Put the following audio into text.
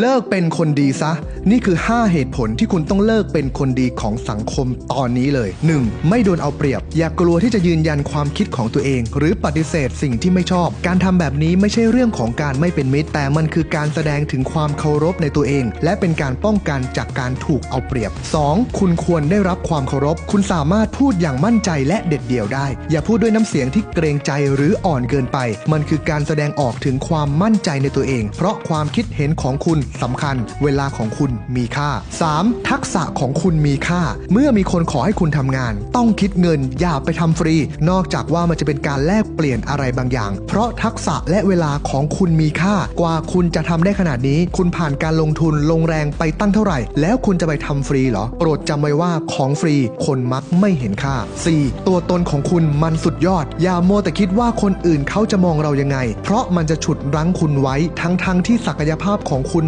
เลิกเป็นคนดีซะ นี่คือ 5 เหตุผลที่คุณต้องเลิกเป็นคนดีของสังคมตอนนี้เลย 1. ไม่โดนเอาเปรียบ อย่ากลัวที่จะยืนยันความคิดของตัวเอง หรือปฏิเสธสิ่งที่ไม่ชอบ การทำแบบนี้ไม่ใช่เรื่องของการไม่เป็นมิตร แต่มันคือการแสดงถึงความเคารพในตัวเอง และเป็นการป้องกันจากการถูกเอาเปรียบ 2. คุณควรได้รับความเคารพ คุณสามารถพูดอย่างมั่นใจและเด็ดเดี่ยวได้ อย่าพูดด้วยน้ำเสียงที่เกรงใจหรืออ่อนเกินไป มันคือการแสดงออกถึงความมั่นใจในตัวเอง เพราะความคิดเห็นของคุณสำคัญ เวลาของคุณมีค่า 3. ทักษะของคุณมีค่า เมื่อมีคนขอให้คุณทำงาน ต้องคิดเงินอย่าไปทำฟรี นอกจากว่ามันจะเป็นการแลกเปลี่ยนอะไรบางอย่าง เพราะทักษะและเวลาของคุณมีค่า กว่าคุณจะทำได้ขนาดนี้ คุณผ่านการลงทุนลงแรงไปตั้งเท่าไหร่ แล้วคุณจะไปทำฟรีเหรอ โปรดจำไว้ว่าของฟรีคนมักไม่เห็นค่า 4. ตัวตนของคุณมันสุดยอด อย่าโมวแต่คิดว่าคนอื่นเขาจะมองเรายังไง เพราะมันจะฉุดรั้งคุณไว้ทั้งๆทที่ศักยภาพของคุณ